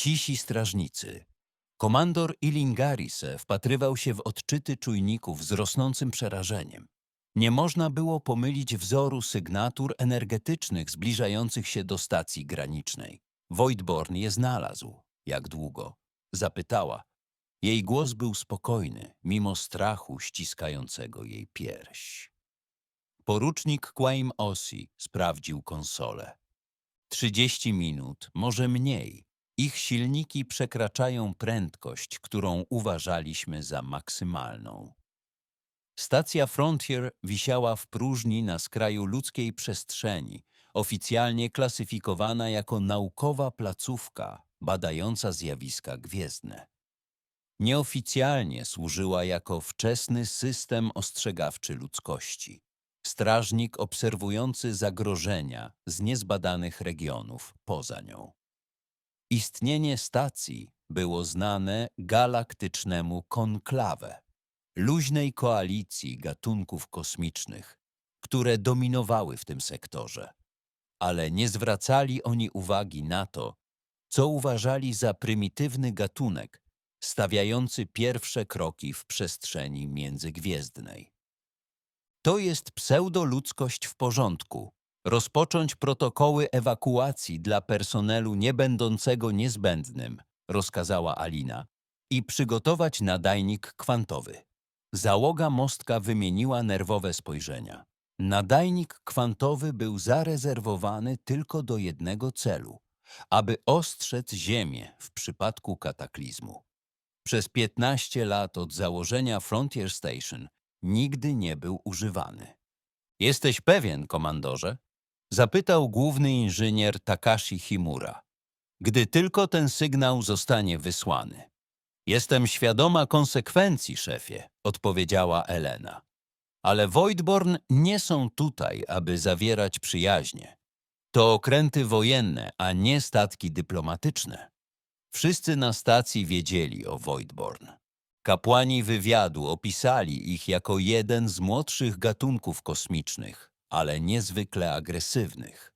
Cisi strażnicy. Komandor Ilingarise wpatrywał się w odczyty czujników z rosnącym przerażeniem. Nie można było pomylić wzoru sygnatur energetycznych zbliżających się do stacji granicznej. Voidborn je znalazł. Jak długo? Zapytała. Jej głos był spokojny, mimo strachu ściskającego jej pierś. Porucznik Quaim Ossi sprawdził konsolę. Trzydzieści minut, może mniej. Ich silniki przekraczają prędkość, którą uważaliśmy za maksymalną. Stacja Frontier wisiała w próżni na skraju ludzkiej przestrzeni, oficjalnie klasyfikowana jako naukowa placówka badająca zjawiska gwiezdne. Nieoficjalnie służyła jako wczesny system ostrzegawczy ludzkości. Strażnik obserwujący zagrożenia z niezbadanych regionów poza nią. Istnienie stacji było znane galaktycznemu konklawę, luźnej koalicji gatunków kosmicznych, które dominowały w tym sektorze, ale nie zwracali oni uwagi na to, co uważali za prymitywny gatunek, stawiający pierwsze kroki w przestrzeni międzygwiezdnej. To jest pseudoludzkość w porządku. Rozpocząć protokoły ewakuacji dla personelu niebędącego niezbędnym, rozkazała Alina, i przygotować nadajnik kwantowy. Załoga mostka wymieniła nerwowe spojrzenia. Nadajnik kwantowy był zarezerwowany tylko do jednego celu aby ostrzec Ziemię w przypadku kataklizmu. Przez 15 lat od założenia Frontier Station nigdy nie był używany. Jesteś pewien, komandorze? Zapytał główny inżynier Takashi Himura. Gdy tylko ten sygnał zostanie wysłany. Jestem świadoma konsekwencji, szefie, odpowiedziała Elena. Ale Voidborn nie są tutaj, aby zawierać przyjaźnie. To okręty wojenne, a nie statki dyplomatyczne. Wszyscy na stacji wiedzieli o Voidborn. Kapłani wywiadu opisali ich jako jeden z młodszych gatunków kosmicznych, ale niezwykle agresywnych.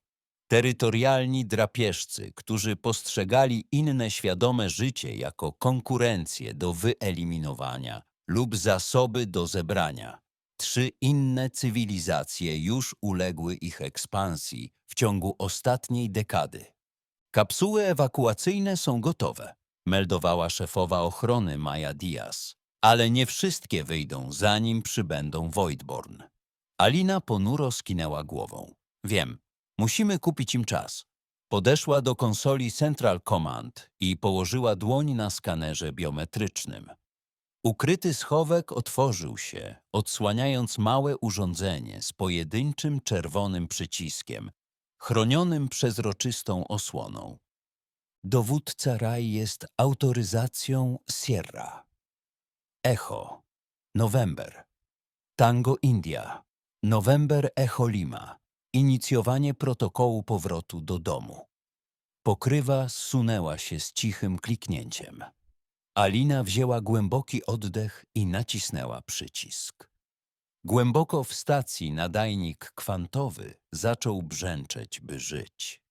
Terytorialni drapieżcy, którzy postrzegali inne świadome życie jako konkurencję do wyeliminowania lub zasoby do zebrania. Trzy inne cywilizacje już uległy ich ekspansji w ciągu ostatniej dekady. Kapsuły ewakuacyjne są gotowe, meldowała szefowa ochrony Maja Diaz. Ale nie wszystkie wyjdą, zanim przybędą Voidborn. Alina ponuro skinęła głową. Wiem, musimy kupić im czas. Podeszła do konsoli Central Command i położyła dłoń na skanerze biometrycznym. Ukryty schowek otworzył się, odsłaniając małe urządzenie z pojedynczym czerwonym przyciskiem, chronionym przezroczystą osłoną. Dowódca Raj jest autoryzacją Sierra. Echo. November. Tango India. November Echo Lima. Inicjowanie protokołu powrotu do domu. Pokrywa zsunęła się z cichym kliknięciem. Alina wzięła głęboki oddech i nacisnęła przycisk. Głęboko w stacji nadajnik kwantowy zaczął brzęczeć, by żyć.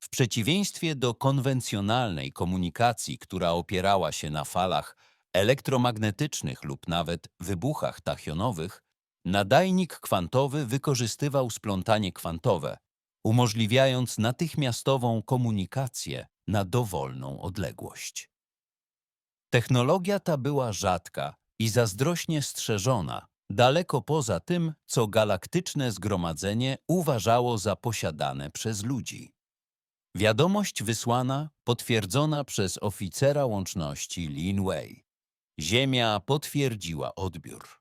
W przeciwieństwie do konwencjonalnej komunikacji, która opierała się na falach elektromagnetycznych lub nawet wybuchach tachionowych, nadajnik kwantowy wykorzystywał splątanie kwantowe, umożliwiając natychmiastową komunikację na dowolną odległość. Technologia ta była rzadka i zazdrośnie strzeżona, daleko poza tym, co galaktyczne zgromadzenie uważało za posiadane przez ludzi. Wiadomość wysłana, potwierdzona przez oficera łączności Lin Wei. Ziemia potwierdziła odbiór.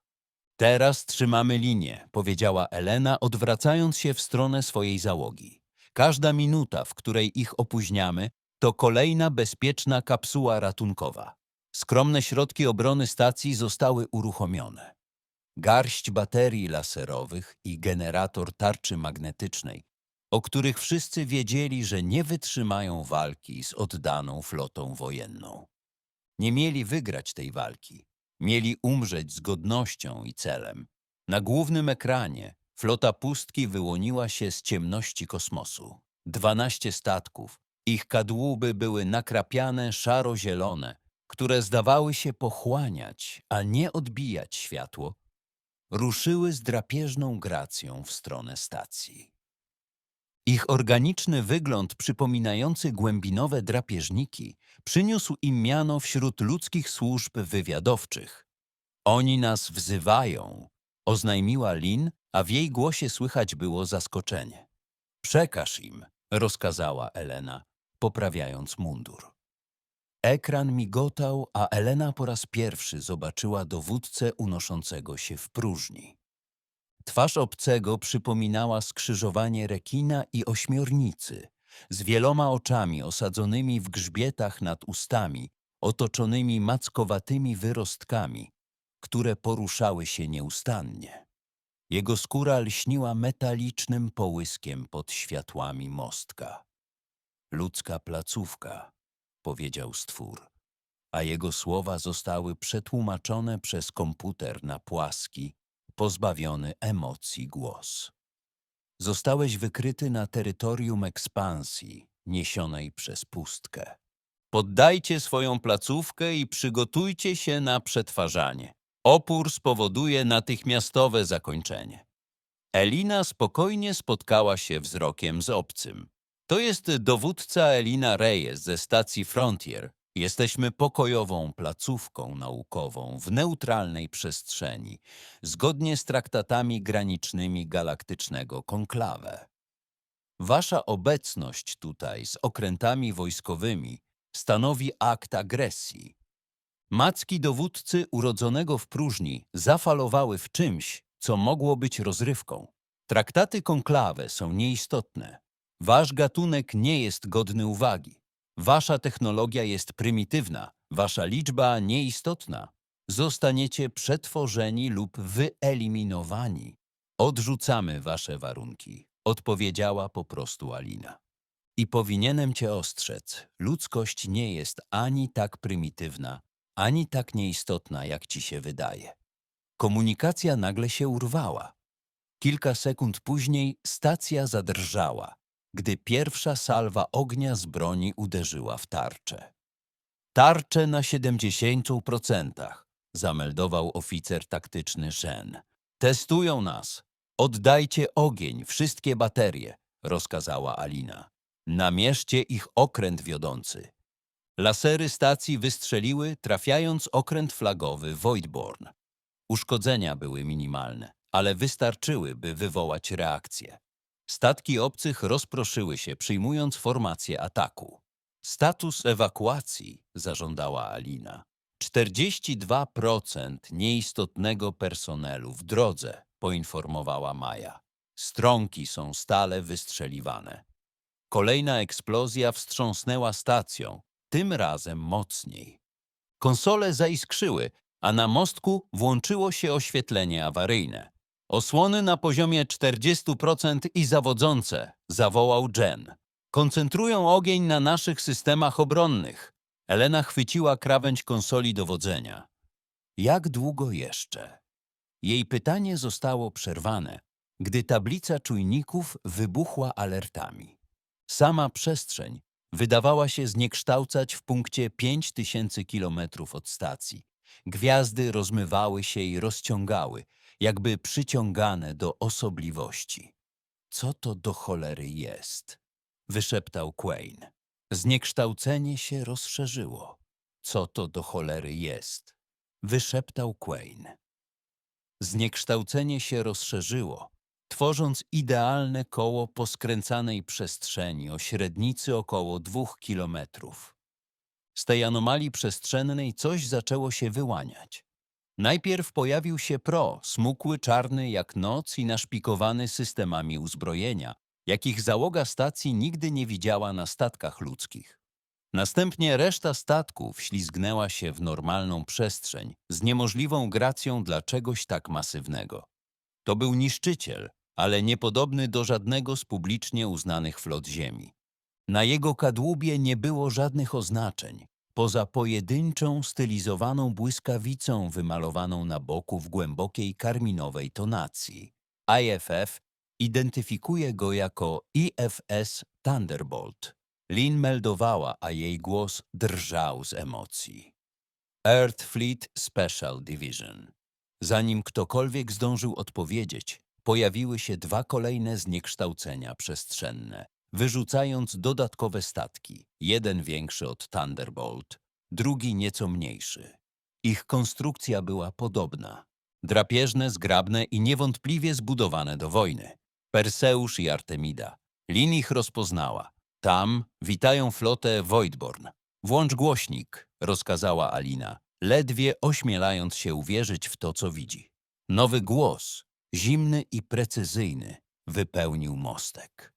Teraz trzymamy linię, powiedziała Elena, odwracając się w stronę swojej załogi. Każda minuta, w której ich opóźniamy, to kolejna bezpieczna kapsuła ratunkowa. Skromne środki obrony stacji zostały uruchomione. Garść baterii laserowych i generator tarczy magnetycznej, o których wszyscy wiedzieli, że nie wytrzymają walki z oddaną flotą wojenną. Nie mieli wygrać tej walki, mieli umrzeć z godnością i celem. Na głównym ekranie flota pustki wyłoniła się z ciemności kosmosu. Dwanaście statków, Ich kadłuby były nakrapiane szaro-zielone, które zdawały się pochłaniać, a nie odbijać światło, ruszyły z drapieżną gracją w stronę stacji. Ich organiczny wygląd przypominający głębinowe drapieżniki przyniósł im miano wśród ludzkich służb wywiadowczych. Oni nas wzywają, oznajmiła Lin, a w jej głosie słychać było zaskoczenie. Przekaż im, rozkazała Elena, poprawiając mundur. Ekran migotał, a Elena po raz pierwszy zobaczyła dowódcę unoszącego się w próżni. Twarz obcego przypominała skrzyżowanie rekina i ośmiornicy, z wieloma oczami osadzonymi w grzbietach nad ustami, otoczonymi mackowatymi wyrostkami, które poruszały się nieustannie. Jego skóra lśniła metalicznym połyskiem pod światłami mostka. Ludzka placówka, powiedział stwór, a jego słowa zostały przetłumaczone przez komputer na płaski, pozbawiony emocji głos. Zostałeś wykryty na terytorium ekspansji, niesionej przez pustkę. Poddajcie swoją placówkę i przygotujcie się na przetwarzanie. Opór spowoduje natychmiastowe zakończenie. Elina spokojnie spotkała się wzrokiem z obcym. To jest dowódca Elina Reyes ze stacji Frontier. Jesteśmy pokojową placówką naukową w neutralnej przestrzeni, zgodnie z traktatami granicznymi galaktycznego konklawę. Wasza obecność tutaj z okrętami wojskowymi stanowi akt agresji. Macki dowódcy urodzonego w próżni zafalowały w czymś, co mogło być rozrywką. Traktaty konklawe są nieistotne. Wasz gatunek nie jest godny uwagi. Wasza technologia jest prymitywna, wasza liczba nieistotna. Zostaniecie przetworzeni lub wyeliminowani. Odrzucamy wasze warunki, odpowiedziała po prostu Alina. I powinienem cię ostrzec, ludzkość nie jest ani tak prymitywna, ani tak nieistotna, jak ci się wydaje. Komunikacja nagle się urwała. Kilka sekund później stacja zadrżała, gdy pierwsza salwa ognia z broni uderzyła w tarczę. Tarcze na 70%, zameldował oficer taktyczny Shen. Testują nas. Oddajcie ogień, wszystkie baterie, rozkazała Alina. Namierzcie ich okręt wiodący. Lasery stacji wystrzeliły, trafiając okręt flagowy Voidborn. Uszkodzenia były minimalne, ale wystarczyły, by wywołać reakcję. Statki obcych rozproszyły się, przyjmując formację ataku. Status ewakuacji, zażądała Alina. 42% nieistotnego personelu w drodze, poinformowała Maja. Strąki są stale wystrzeliwane. Kolejna eksplozja wstrząsnęła stacją, tym razem mocniej. Konsole zaiskrzyły, a na mostku włączyło się oświetlenie awaryjne. Osłony na poziomie 40% i zawodzące, zawołał Jen. Koncentrują ogień na naszych systemach obronnych. Elena chwyciła krawędź konsoli dowodzenia. Jak długo jeszcze? Jej pytanie zostało przerwane, gdy tablica czujników wybuchła alertami. Sama przestrzeń wydawała się zniekształcać w punkcie 5000 kilometrów od stacji. Gwiazdy rozmywały się i rozciągały, jakby przyciągane do osobliwości. Co to do cholery jest? Wyszeptał Quain. Zniekształcenie się rozszerzyło. Co to do cholery jest? Wyszeptał Quain. Zniekształcenie się rozszerzyło, tworząc idealne koło poskręcanej przestrzeni o średnicy około dwóch kilometrów. Z tej anomalii przestrzennej coś zaczęło się wyłaniać. Najpierw pojawił się Pro, smukły, czarny jak noc i naszpikowany systemami uzbrojenia, jakich załoga stacji nigdy nie widziała na statkach ludzkich. Następnie reszta statków ślizgnęła się w normalną przestrzeń z niemożliwą gracją dla czegoś tak masywnego. To był niszczyciel, ale niepodobny do żadnego z publicznie uznanych flot Ziemi. Na jego kadłubie nie było żadnych oznaczeń, poza pojedynczą, stylizowaną błyskawicą wymalowaną na boku w głębokiej karminowej tonacji. IFF identyfikuje go jako IFS Thunderbolt. Lin meldowała, a jej głos drżał z emocji. Earth Fleet Special Division. Zanim ktokolwiek zdążył odpowiedzieć, pojawiły się dwa kolejne zniekształcenia przestrzenne, wyrzucając dodatkowe statki, jeden większy od Thunderbolt, drugi nieco mniejszy. Ich konstrukcja była podobna. Drapieżne, zgrabne i niewątpliwie zbudowane do wojny. Perseusz i Artemida. Lin ich rozpoznała. Tam witają flotę Voidborn. Włącz głośnik, rozkazała Alina, ledwie ośmielając się uwierzyć w to, co widzi. Nowy głos, zimny i precyzyjny, wypełnił mostek.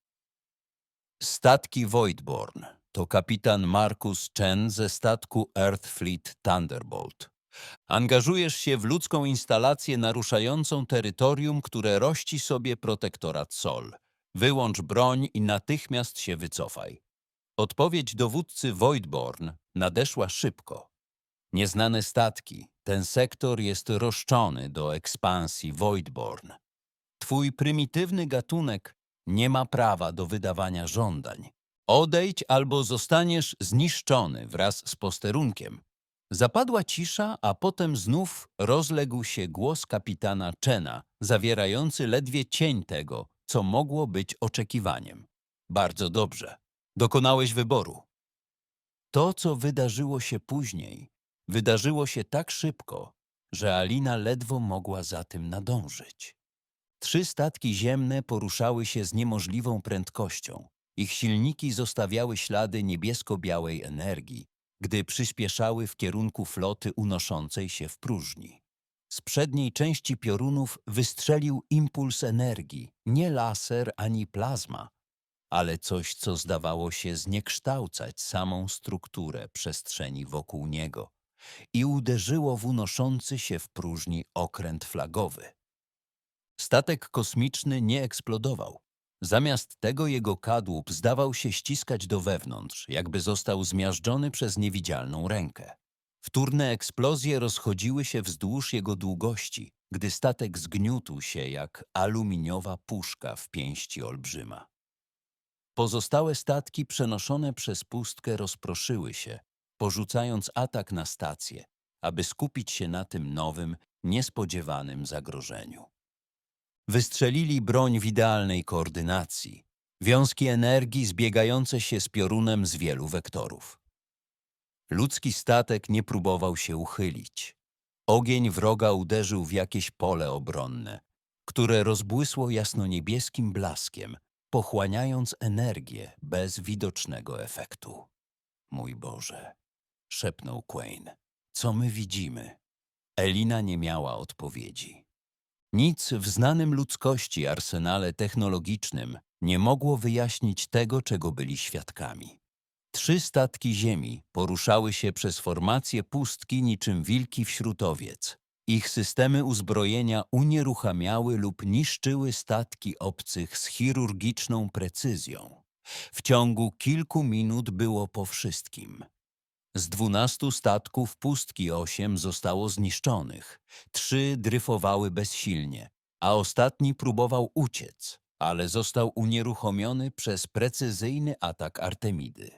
Statki Voidborn to kapitan Marcus Chen ze statku Earth Fleet Thunderbolt. Angażujesz się w ludzką instalację naruszającą terytorium, które rości sobie protektorat Sol. Wyłącz broń i natychmiast się wycofaj. Odpowiedź dowódcy Voidborn nadeszła szybko. Nieznane statki, ten sektor jest roszczony do ekspansji Voidborn. Twój prymitywny gatunek nie ma prawa do wydawania żądań. Odejdź albo zostaniesz zniszczony wraz z posterunkiem. Zapadła cisza, a potem znów rozległ się głos kapitana Chena, zawierający ledwie cień tego, co mogło być oczekiwaniem. Bardzo dobrze. Dokonałeś wyboru. To, co wydarzyło się później, wydarzyło się tak szybko, że Alina ledwo mogła za tym nadążyć. Trzy statki ziemne poruszały się z niemożliwą prędkością. Ich silniki zostawiały ślady niebiesko-białej energii, gdy przyspieszały w kierunku floty unoszącej się w próżni. Z przedniej części piorunów wystrzelił impuls energii, nie laser ani plazma, ale coś, co zdawało się zniekształcać samą strukturę przestrzeni wokół niego i uderzyło w unoszący się w próżni okręt flagowy. Statek kosmiczny nie eksplodował. Zamiast tego jego kadłub zdawał się ściskać do wewnątrz, jakby został zmiażdżony przez niewidzialną rękę. Wtórne eksplozje rozchodziły się wzdłuż jego długości, gdy statek zgniótł się jak aluminiowa puszka w pięści olbrzyma. Pozostałe statki przenoszone przez pustkę rozproszyły się, porzucając atak na stację, aby skupić się na tym nowym, niespodziewanym zagrożeniu. Wystrzelili broń w idealnej koordynacji, wiązki energii zbiegające się z piorunem z wielu wektorów. Ludzki statek nie próbował się uchylić. Ogień wroga uderzył w jakieś pole obronne, które rozbłysło jasnoniebieskim blaskiem, pochłaniając energię bez widocznego efektu. Mój Boże, szepnął Quain. Co my widzimy? Elina nie miała odpowiedzi. Nic w znanym ludzkości arsenale technologicznym nie mogło wyjaśnić tego, czego byli świadkami. Trzy statki ziemi poruszały się przez formację pustki niczym wilki wśród owiec. Ich systemy uzbrojenia unieruchamiały lub niszczyły statki obcych z chirurgiczną precyzją. W ciągu kilku minut było po wszystkim. Z dwunastu statków pustki osiem zostało zniszczonych, trzy dryfowały bezsilnie, a ostatni próbował uciec, ale został unieruchomiony przez precyzyjny atak Artemidy.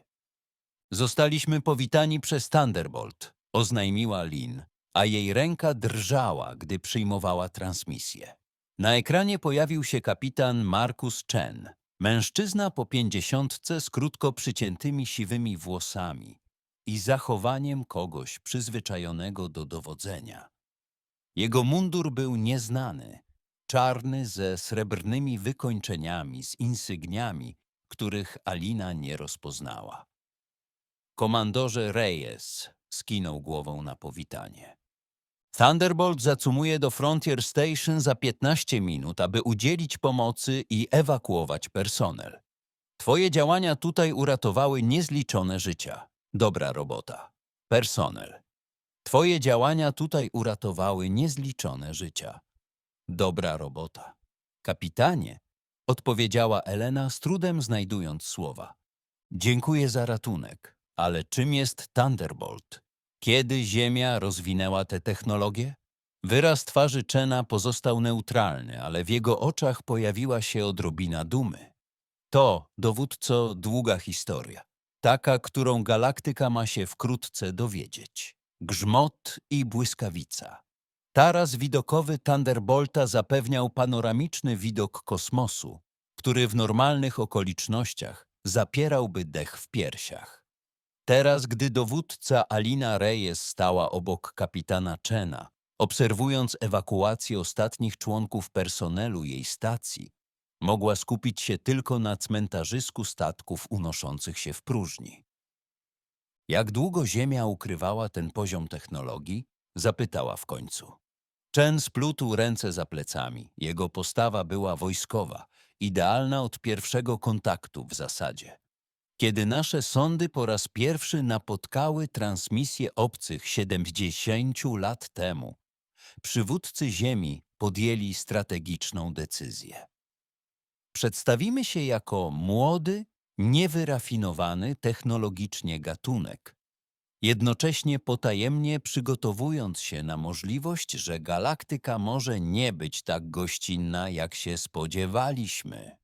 Zostaliśmy powitani przez Thunderbolt, oznajmiła Lin, a jej ręka drżała, gdy przyjmowała transmisję. Na ekranie pojawił się kapitan Marcus Chen, mężczyzna po pięćdziesiątce z krótko przyciętymi siwymi włosami i zachowaniem kogoś przyzwyczajonego do dowodzenia. Jego mundur był nieznany, czarny ze srebrnymi wykończeniami, z insygniami, których Alina nie rozpoznała. Komandorze Reyes skinął głową na powitanie. Thunderbolt zacumuje do Frontier Station za 15 minut, aby udzielić pomocy i ewakuować personel. Twoje działania tutaj uratowały niezliczone życia. Dobra robota. Personel. Twoje działania tutaj uratowały niezliczone życia. Dobra robota. Kapitanie, odpowiedziała Elena z trudem znajdując słowa. Dziękuję za ratunek, ale czym jest Thunderbolt? Kiedy Ziemia rozwinęła tę technologię? Wyraz twarzy Chena pozostał neutralny, ale w jego oczach pojawiła się odrobina dumy. To, dowódco, długa historia. Taka, którą galaktyka ma się wkrótce dowiedzieć. Grzmot i błyskawica. Taras widokowy Thunderbolta zapewniał panoramiczny widok kosmosu, który w normalnych okolicznościach zapierałby dech w piersiach. Teraz, gdy dowódca Alina Reyes stała obok kapitana Chena, obserwując ewakuację ostatnich członków personelu jej stacji, mogła skupić się tylko na cmentarzysku statków unoszących się w próżni. Jak długo Ziemia ukrywała ten poziom technologii? Zapytała w końcu. Chen splótł ręce za plecami. Jego postawa była wojskowa, idealna od pierwszego kontaktu w zasadzie. Kiedy nasze sądy po raz pierwszy napotkały transmisję obcych 70 lat temu, przywódcy Ziemi podjęli strategiczną decyzję. Przedstawimy się jako młody, niewyrafinowany technologicznie gatunek, jednocześnie potajemnie przygotowując się na możliwość, że galaktyka może nie być tak gościnna, jak się spodziewaliśmy.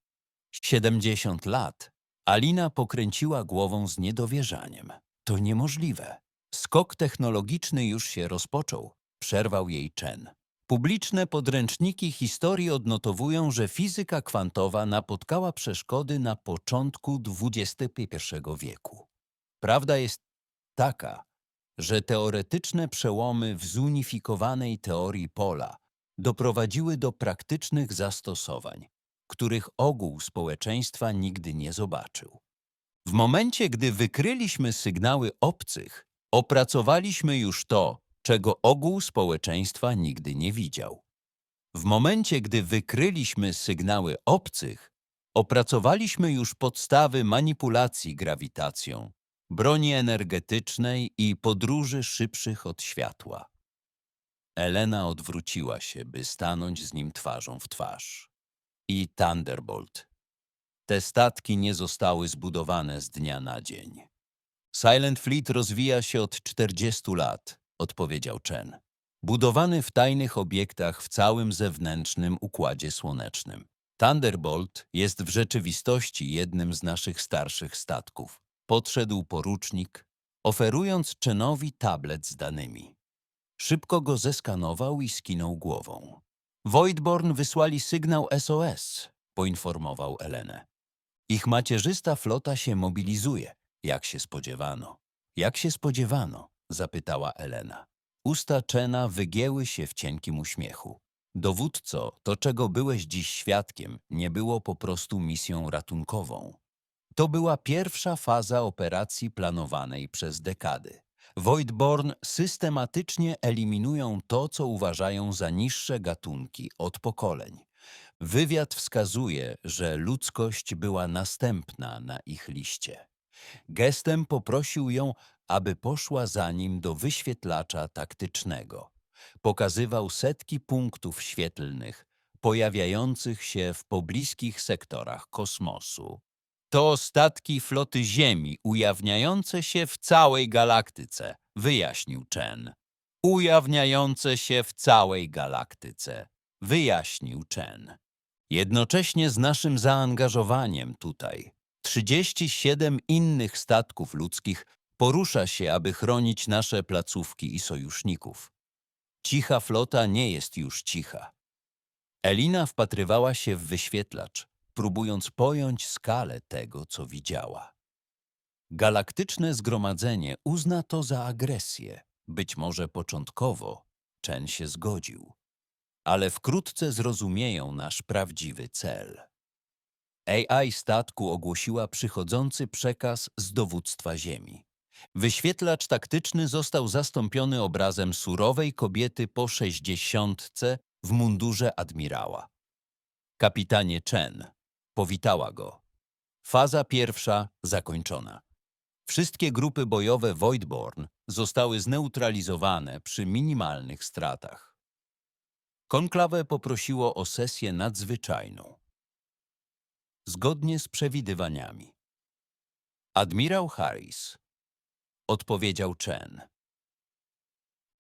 70 lat. Alina pokręciła głową z niedowierzaniem. To niemożliwe. Skok technologiczny już się rozpoczął. Przerwał jej Chen. Publiczne podręczniki historii odnotowują, że fizyka kwantowa napotkała przeszkody na początku XXI wieku. Prawda jest taka, że teoretyczne przełomy w zunifikowanej teorii pola doprowadziły do praktycznych zastosowań, których ogół społeczeństwa nigdy nie zobaczył. W momencie, gdy wykryliśmy sygnały obcych, opracowaliśmy już to, czego ogół społeczeństwa nigdy nie widział. W momencie, gdy wykryliśmy sygnały obcych, opracowaliśmy już podstawy manipulacji grawitacją, broni energetycznej i podróży szybszych od światła. Elena odwróciła się, by stanąć z nim twarzą w twarz. I Thunderbolt. Te statki nie zostały zbudowane z dnia na dzień. Silent Fleet rozwija się od 40 lat, odpowiedział Chen. Budowany w tajnych obiektach w całym zewnętrznym układzie słonecznym. Thunderbolt jest w rzeczywistości jednym z naszych starszych statków. Podszedł porucznik, oferując Chenowi tablet z danymi. Szybko go zeskanował i skinął głową. Voidborn wysłali sygnał SOS, poinformował Elenę. Ich macierzysta flota się mobilizuje, jak się spodziewano. Jak się spodziewano, zapytała Elena. Usta Chena wygięły się w cienkim uśmiechu. Dowódco, to czego byłeś dziś świadkiem, nie było po prostu misją ratunkową. To była pierwsza faza operacji planowanej przez dekady. Voidborn systematycznie eliminują to, co uważają za niższe gatunki od pokoleń. Wywiad wskazuje, że ludzkość była następna na ich liście. Gestem poprosił ją, aby poszła za nim do wyświetlacza taktycznego. Pokazywał setki punktów świetlnych, pojawiających się w pobliskich sektorach kosmosu. To statki floty Ziemi ujawniające się w całej galaktyce, wyjaśnił Chen. Ujawniające się w całej galaktyce, wyjaśnił Chen. Jednocześnie z naszym zaangażowaniem tutaj, 37 innych statków ludzkich porusza się, aby chronić nasze placówki i sojuszników. Cicha flota nie jest już cicha. Elina wpatrywała się w wyświetlacz, próbując pojąć skalę tego, co widziała. Galaktyczne zgromadzenie uzna to za agresję. Być może początkowo Chen się zgodził, ale wkrótce zrozumieją nasz prawdziwy cel. AI statku ogłosiła przychodzący przekaz z dowództwa Ziemi. Wyświetlacz taktyczny został zastąpiony obrazem surowej kobiety po sześćdziesiątce w mundurze admirała. Kapitanie Chen, powitała go. Faza pierwsza zakończona. Wszystkie grupy bojowe Voidborn zostały zneutralizowane przy minimalnych stratach. Konklawę poprosiło o sesję nadzwyczajną. Zgodnie z przewidywaniami. Admirał Harris odpowiedział Chen.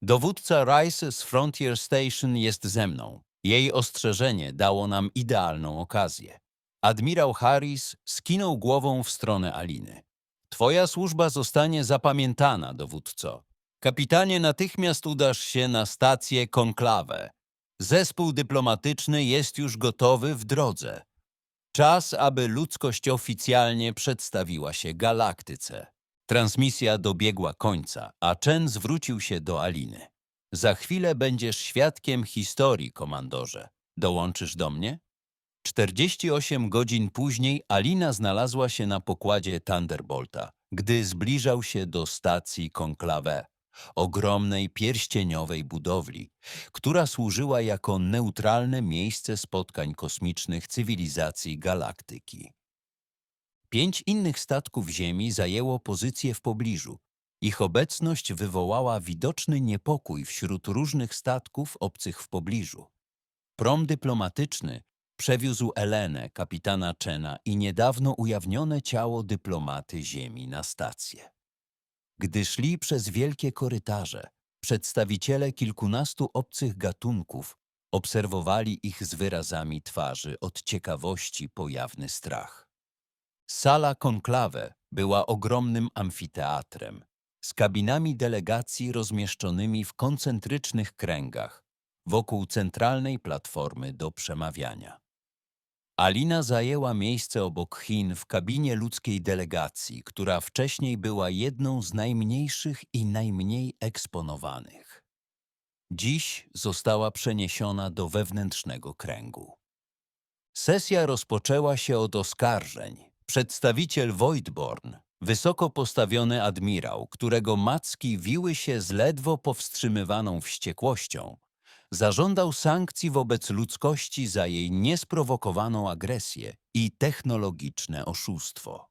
Dowódca Rice z Frontier Station jest ze mną. Jej ostrzeżenie dało nam idealną okazję. Admirał Harris skinął głową w stronę Aliny. Twoja służba zostanie zapamiętana, dowódco. Kapitanie, natychmiast udasz się na stację Konklawę. Zespół dyplomatyczny jest już gotowy w drodze. Czas, aby ludzkość oficjalnie przedstawiła się galaktyce. Transmisja dobiegła końca, a Chen zwrócił się do Aliny. Za chwilę będziesz świadkiem historii, komandorze. Dołączysz do mnie? 48 godzin później Alina znalazła się na pokładzie Thunderbolta, gdy zbliżał się do stacji Conclave, ogromnej pierścieniowej budowli, która służyła jako neutralne miejsce spotkań kosmicznych cywilizacji galaktyki. Pięć innych statków Ziemi zajęło pozycje w pobliżu. Ich obecność wywołała widoczny niepokój wśród różnych statków obcych w pobliżu. Prom dyplomatyczny przewiózł Elenę, kapitana Chena i niedawno ujawnione ciało dyplomaty Ziemi na stację. Gdy szli przez wielkie korytarze, przedstawiciele kilkunastu obcych gatunków obserwowali ich z wyrazami twarzy od ciekawości pojawny strach. Sala konklawe była ogromnym amfiteatrem z kabinami delegacji rozmieszczonymi w koncentrycznych kręgach wokół centralnej platformy do przemawiania. Alina zajęła miejsce obok Chin w kabinie ludzkiej delegacji, która wcześniej była jedną z najmniejszych i najmniej eksponowanych. Dziś została przeniesiona do wewnętrznego kręgu. Sesja rozpoczęła się od oskarżeń. Przedstawiciel Voidborn, wysoko postawiony admirał, którego macki wiły się z ledwo powstrzymywaną wściekłością, zażądał sankcji wobec ludzkości za jej niesprowokowaną agresję i technologiczne oszustwo.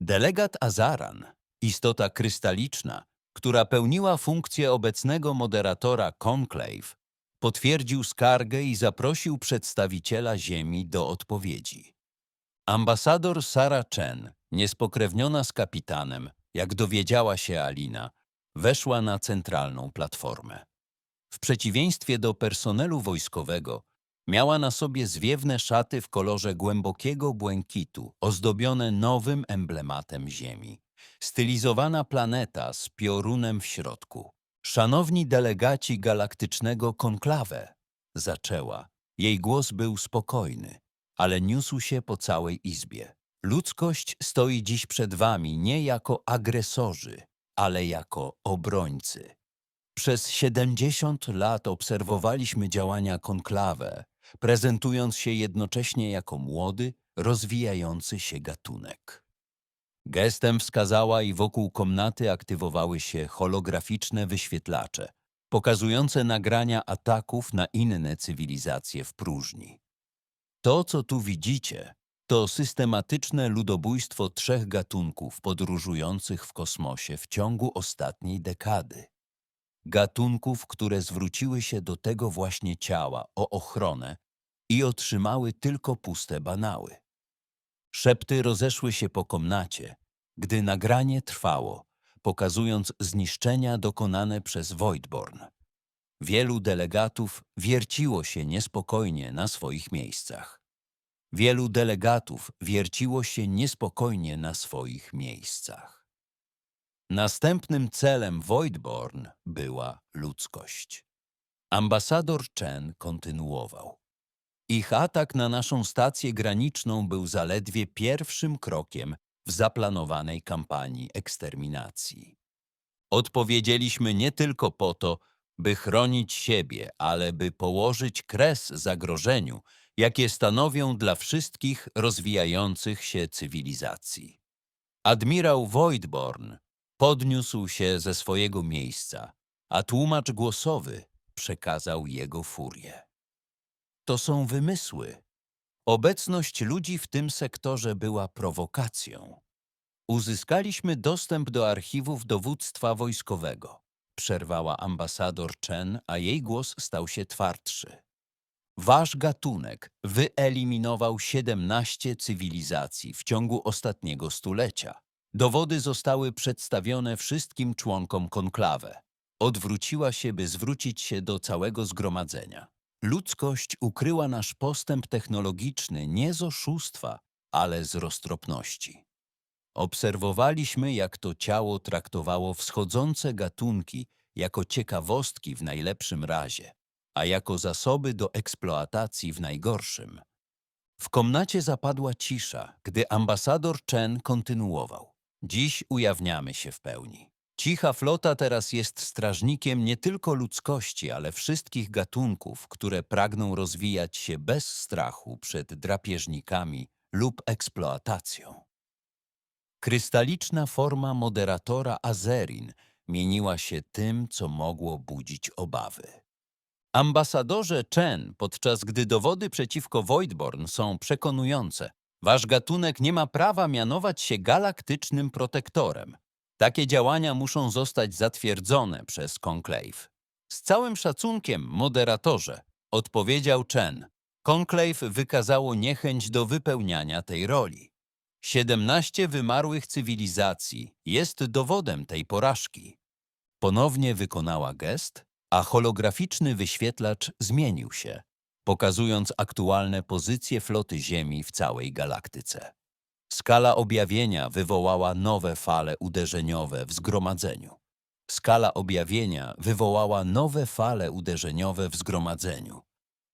Delegat Azaran, istota krystaliczna, która pełniła funkcję obecnego moderatora Conclave, potwierdził skargę i zaprosił przedstawiciela Ziemi do odpowiedzi. Ambasador Sara Chen, niespokrewniona z kapitanem, jak dowiedziała się Alina, weszła na centralną platformę. W przeciwieństwie do personelu wojskowego, miała na sobie zwiewne szaty w kolorze głębokiego błękitu, ozdobione nowym emblematem Ziemi. Stylizowana planeta z piorunem w środku. Szanowni delegaci galaktycznego konklawę, zaczęła. Jej głos był spokojny, ale niósł się po całej izbie. Ludzkość stoi dziś przed wami nie jako agresorzy, ale jako obrońcy. Przez 70 lat obserwowaliśmy działania konklawę, prezentując się jednocześnie jako młody, rozwijający się gatunek. Gestem wskazała i wokół komnaty aktywowały się holograficzne wyświetlacze, pokazujące nagrania ataków na inne cywilizacje w próżni. To, co tu widzicie, to systematyczne ludobójstwo trzech gatunków podróżujących w kosmosie w ciągu ostatniej dekady gatunków, które zwróciły się do tego właśnie ciała o ochronę i otrzymały tylko puste banały. Szepty rozeszły się po komnacie, gdy nagranie trwało, pokazując zniszczenia dokonane przez Voidborn. Wielu delegatów wierciło się niespokojnie na swoich miejscach. Wielu delegatów wierciło się niespokojnie na swoich miejscach. Następnym celem Voidborn była ludzkość. Ambasador Chen kontynuował. Ich atak na naszą stację graniczną był zaledwie pierwszym krokiem w zaplanowanej kampanii eksterminacji. Odpowiedzieliśmy nie tylko po to, by chronić siebie, ale by położyć kres zagrożeniu, jakie stanowią dla wszystkich rozwijających się cywilizacji. Admirał Voidborn podniósł się ze swojego miejsca, a tłumacz głosowy przekazał jego furię. To są wymysły. Obecność ludzi w tym sektorze była prowokacją. Uzyskaliśmy dostęp do archiwów dowództwa wojskowego. Przerwała ambasador Chen, a jej głos stał się twardszy. Wasz gatunek wyeliminował 17 cywilizacji w ciągu ostatniego stulecia. Dowody zostały przedstawione wszystkim członkom konklawę. Odwróciła się, by zwrócić się do całego zgromadzenia. Ludzkość ukryła nasz postęp technologiczny nie z oszustwa, ale z roztropności. Obserwowaliśmy, jak to ciało traktowało wschodzące gatunki jako ciekawostki w najlepszym razie, a jako zasoby do eksploatacji w najgorszym. W komnacie zapadła cisza, gdy ambasador Chen kontynuował. Dziś ujawniamy się w pełni. Cicha flota teraz jest strażnikiem nie tylko ludzkości, ale wszystkich gatunków, które pragną rozwijać się bez strachu przed drapieżnikami lub eksploatacją. Krystaliczna forma moderatora Azerin mieniła się tym, co mogło budzić obawy. Ambasadorze Chen, podczas gdy dowody przeciwko Voidborn są przekonujące, wasz gatunek nie ma prawa mianować się galaktycznym protektorem. Takie działania muszą zostać zatwierdzone przez Conclave. Z całym szacunkiem, moderatorze, odpowiedział Chen. Conclave wykazało niechęć do wypełniania tej roli. 17 wymarłych cywilizacji jest dowodem tej porażki. Ponownie wykonała gest, a holograficzny wyświetlacz zmienił się, pokazując aktualne pozycje floty Ziemi w całej galaktyce. Skala objawienia wywołała nowe fale uderzeniowe w zgromadzeniu. Skala objawienia wywołała nowe fale uderzeniowe w zgromadzeniu.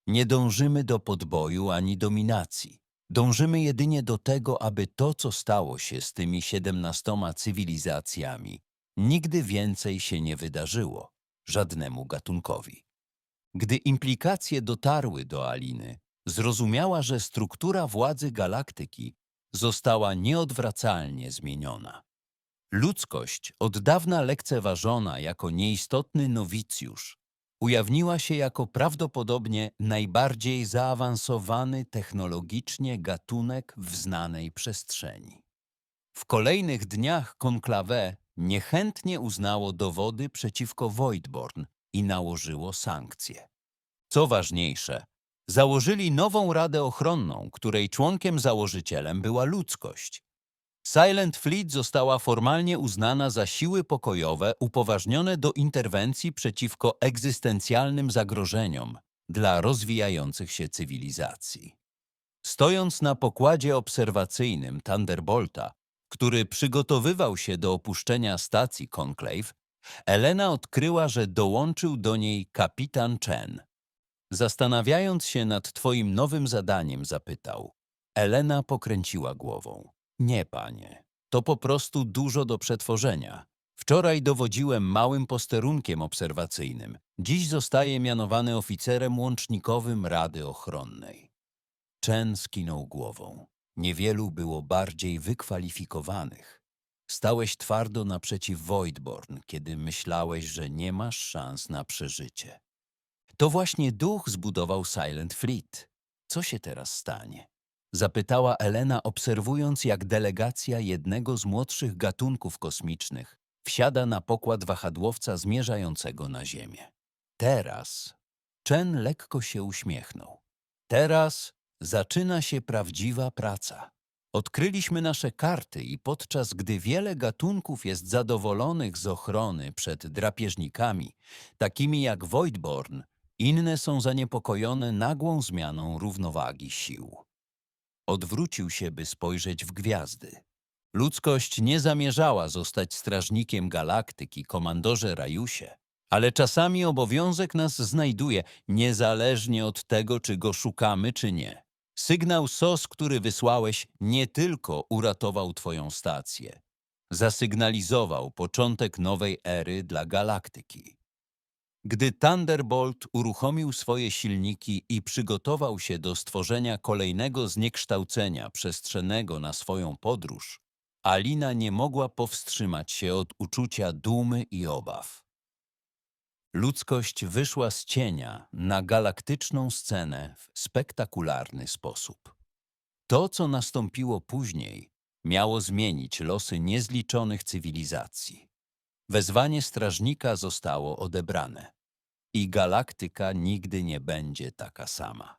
Nie dążymy do podboju ani dominacji. Dążymy jedynie do tego, aby to, co stało się z tymi siedemnastoma cywilizacjami, nigdy więcej się nie wydarzyło żadnemu gatunkowi. Gdy implikacje dotarły do Aliny, zrozumiała, że struktura władzy galaktyki została nieodwracalnie zmieniona. Ludzkość, od dawna lekceważona jako nieistotny nowicjusz, ujawniła się jako prawdopodobnie najbardziej zaawansowany technologicznie gatunek w znanej przestrzeni. W kolejnych dniach konklawę niechętnie uznało dowody przeciwko Voidborn i nałożyło sankcje. Co ważniejsze, założyli nową Radę Ochronną, której członkiem założycielem była ludzkość. Silent Fleet została formalnie uznana za siły pokojowe upoważnione do interwencji przeciwko egzystencjalnym zagrożeniom dla rozwijających się cywilizacji. Stojąc na pokładzie obserwacyjnym Thunderbolta, który przygotowywał się do opuszczenia stacji Conclave, Elena odkryła, że dołączył do niej kapitan Chen. Zastanawiając się nad twoim nowym zadaniem, zapytał. Elena pokręciła głową. Nie, panie. To po prostu dużo do przetworzenia. Wczoraj dowodziłem małym posterunkiem obserwacyjnym. Dziś zostaję mianowany oficerem łącznikowym Rady Ochronnej. Chen skinął głową. Niewielu było bardziej wykwalifikowanych. Stałeś twardo naprzeciw Voidborn, kiedy myślałeś, że nie masz szans na przeżycie. To właśnie duch zbudował Silent Fleet. Co się teraz stanie? Zapytała Elena, obserwując, jak delegacja jednego z młodszych gatunków kosmicznych wsiada na pokład wahadłowca zmierzającego na Ziemię. Teraz Chen lekko się uśmiechnął. Teraz zaczyna się prawdziwa praca. Odkryliśmy nasze karty i podczas gdy wiele gatunków jest zadowolonych z ochrony przed drapieżnikami, takimi jak Voidborn, inne są zaniepokojone nagłą zmianą równowagi sił. Odwrócił się, by spojrzeć w gwiazdy. Ludzkość nie zamierzała zostać strażnikiem galaktyki, komandorze Rajusie, ale czasami obowiązek nas znajduje, niezależnie od tego, czy go szukamy, czy nie. Sygnał SOS, który wysłałeś, nie tylko uratował twoją stację. Zasygnalizował początek nowej ery dla galaktyki. Gdy Thunderbolt uruchomił swoje silniki i przygotował się do stworzenia kolejnego zniekształcenia przestrzennego na swoją podróż, Alina nie mogła powstrzymać się od uczucia dumy i obaw. Ludzkość wyszła z cienia na galaktyczną scenę w spektakularny sposób. To, co nastąpiło później, miało zmienić losy niezliczonych cywilizacji. Wezwanie strażnika zostało odebrane i galaktyka nigdy nie będzie taka sama.